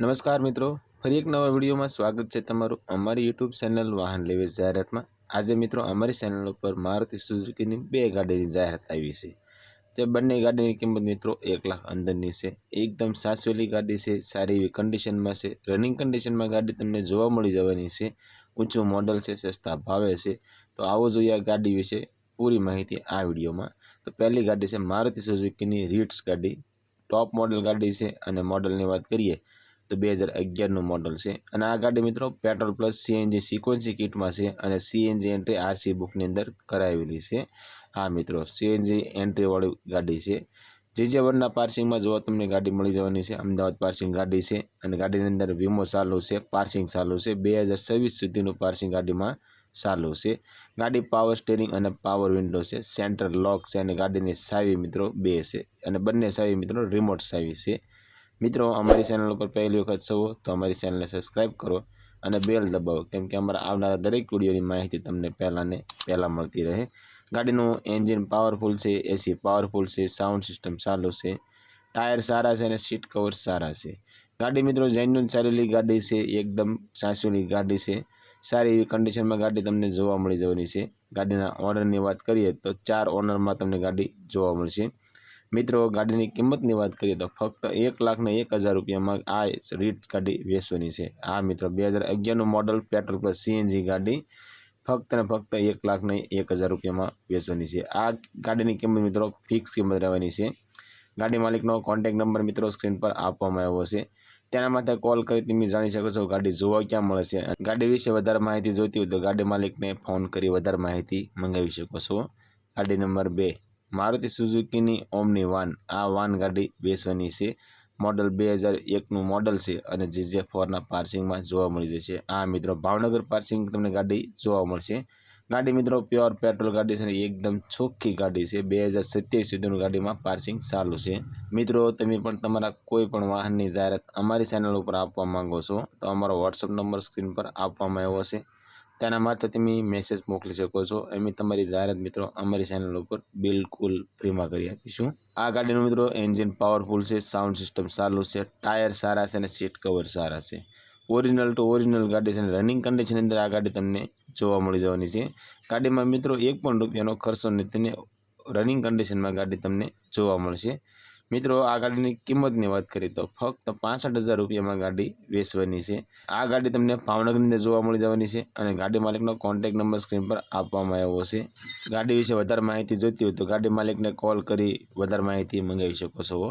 નમસ્કાર મિત્રો, ફરી એક નવા વિડીયોમાં સ્વાગત છે તમારું અમારી યુટ્યુબ ચેનલ વાહન લેવેચ જાહેરાતમાં. આજે મિત્રો, અમારી ચેનલ ઉપર મારુતિ સુઝુકીની બે ગાડીની જાહેરાત આવી છે. તે બંને ગાડીની કિંમત મિત્રો એક લાખ અંદરની છે. એકદમ સાચવેલી ગાડી છે, સારી એવી કન્ડિશનમાં છે. રનિંગ કન્ડિશનમાં ગાડી તમને જોવા મળી જવાની છે. ઊંચું મોડલ છે, સસ્તા ભાવે છે. તો આવો જોઈએ આ ગાડી વિશે પૂરી માહિતી આ વિડીયોમાં. તો પહેલી ગાડી છે મારુતિ સુઝુકીની રીટ્સ ગાડી. ટોપ મોડલ ગાડી છે અને મોડલની વાત કરીએ તો બે હજાર અગિયારનું મોડલ છે. અને આ ગાડી મિત્રો પેટ્રોલ પ્લસ સીએનજી સિક્વન્સી કિટમાં છે અને સીએનજી એન્ટ્રી આરસી બુકની અંદર કરાવેલી છે. આ મિત્રો સીએનજી એન્ટ્રીવાળી ગાડી છે. જે જે વરના પાર્સિંગમાં જોવા તમને ગાડી મળી જવાની છે. અમદાવાદ પાર્સિંગ ગાડી છે અને ગાડીની અંદર વીમો ચાલુ છે પાર્સિંગ ચાલુ છે. બે હજાર છવ્વીસ સુધીનું પાર્સિંગ ગાડીમાં ચાલુ છે. ગાડી પાવર સ્ટેરિંગ અને પાવર વિન્ડો છે. સેન્ટર લોક છે અને ગાડીની સાવી મિત્રો બે છે. અને બંને સાવી મિત્રો રિમોટ સાવી છે. મિત્રો, અમારી ચેનલ ઉપર પહેલી વખત છો તો અમારી ચેનલને સબસ્ક્રાઈબ કરો અને બેલ દબાવો, કેમ કે અમારા આવનારા દરેક વિડીયોની માહિતી તમને પહેલાં ને પહેલાં મળતી રહે. ગાડીનું એન્જિન પાવરફુલ છે એસી પાવરફુલ છે સાઉન્ડ સિસ્ટમ સારું છે ટાયર સારા છે અને સીટ કવર સારા છે. ગાડી મિત્રો જેન્યુન ચાલેલી ગાડી છે, એકદમ સાચવેલી ગાડી છે. સારી એવી કન્ડિશનમાં ગાડી તમને જોવા મળી જવાની છે. ગાડીના ઓનરની વાત કરીએ તો ચાર ઓનરમાં તમને ગાડી જોવા મળશે. મિત્રો, ગાડીની કિંમતની વાત કરીએ તો ફક્ત એક લાખને એક હજાર રૂપિયામાં આ રીટ ગાડી વેચવાની છે. આ મિત્રો, બે હજાર અગિયારનું મોડલ પેટ્રોલ પ્લસ સીએનજી ગાડી ફક્ત ને ફક્ત એક લાખને એક હજાર રૂપિયામાં વેચવાની છે. આ ગાડીની કિંમત મિત્રો ફિક્સ કિંમત રહેવાની છે. ગાડી માલિકનો કોન્ટેક નંબર મિત્રો સ્ક્રીન પર આપવામાં આવ્યો છે. તેના માટે કોલ કરી તમે જાણી શકો છો ગાડી જોવા ક્યાં મળે છે. ગાડી વિશે વધારે માહિતી જોઈતી હોય તો ગાડી માલિકને ફોન કરી વધારે માહિતી મંગાવી શકો છો. ગાડી નંબર બે. મારુતિ સુઝુકીની ઓમની વાન આ વાન ગાડી બેસવાની છે. મોડલ બે હજાર એકનું મોડલ છે અને જે જે ફોરના પાર્સિંગમાં જોવા મળી જશે. આ મિત્રો, ભાવનગર પાર્સિંગ તમને ગાડી જોવા મળશે. ગાડી મિત્રો પ્યોર પેટ્રોલ ગાડી છે એકદમ ચોખ્ખી ગાડી છે. બે હજાર સત્યાવીસ સુધીનું ગાડીમાં પાર્સિંગ ચાલુ છે. મિત્રો, તમે પણ તમારા કોઈ પણ વાહનની જાહેરાત અમારી ચેનલ ઉપર આપવા માંગો છો, તો અમારો વોટ્સઅપ નંબર સ્ક્રીન પર આપવામાં આવ્યો છે તેના માટે તમે મેસેજ મોકલી શકો છો. અમે તમારી જાહેરાત મિત્રો અમારી ચેનલ ઉપર બિલકુલ ફ્રીમાં કરી આપીશું. આ ગાડીનું મિત્રો એન્જિન પાવરફુલ છે સાઉન્ડ સિસ્ટમ સારું છે ટાયર સારા છે અને સીટ કવર સારા છે. ઓરિજિનલ ટુ ઓરિજિનલ ગાડી છે અને રનિંગ કન્ડિશન અંદર આ ગાડી તમને જોવા મળી જવાની છે. ગાડીમાં મિત્રો એક પણ રૂપિયાનો ખર્ચો નથી રનિંગ કન્ડિશનમાં ગાડી તમને જોવા મળશે. મિત્રો, આ ગાડીની કિંમતની વાત કરીએ તો ફક્ત પાસઠ હજાર રૂપિયામાં ગાડી વેચવાની છે. આ ગાડી તમને ભાવનગરની અંદર જોવા મળી જવાની છે અને ગાડી માલિકનો કોન્ટેક નંબર સ્ક્રીન પર આપવામાં આવ્યો છે. ગાડી વિશે વધારે માહિતી જોઈતી હોય તો ગાડી માલિકને કોલ કરી વધારે માહિતી મંગાવી શકો છો.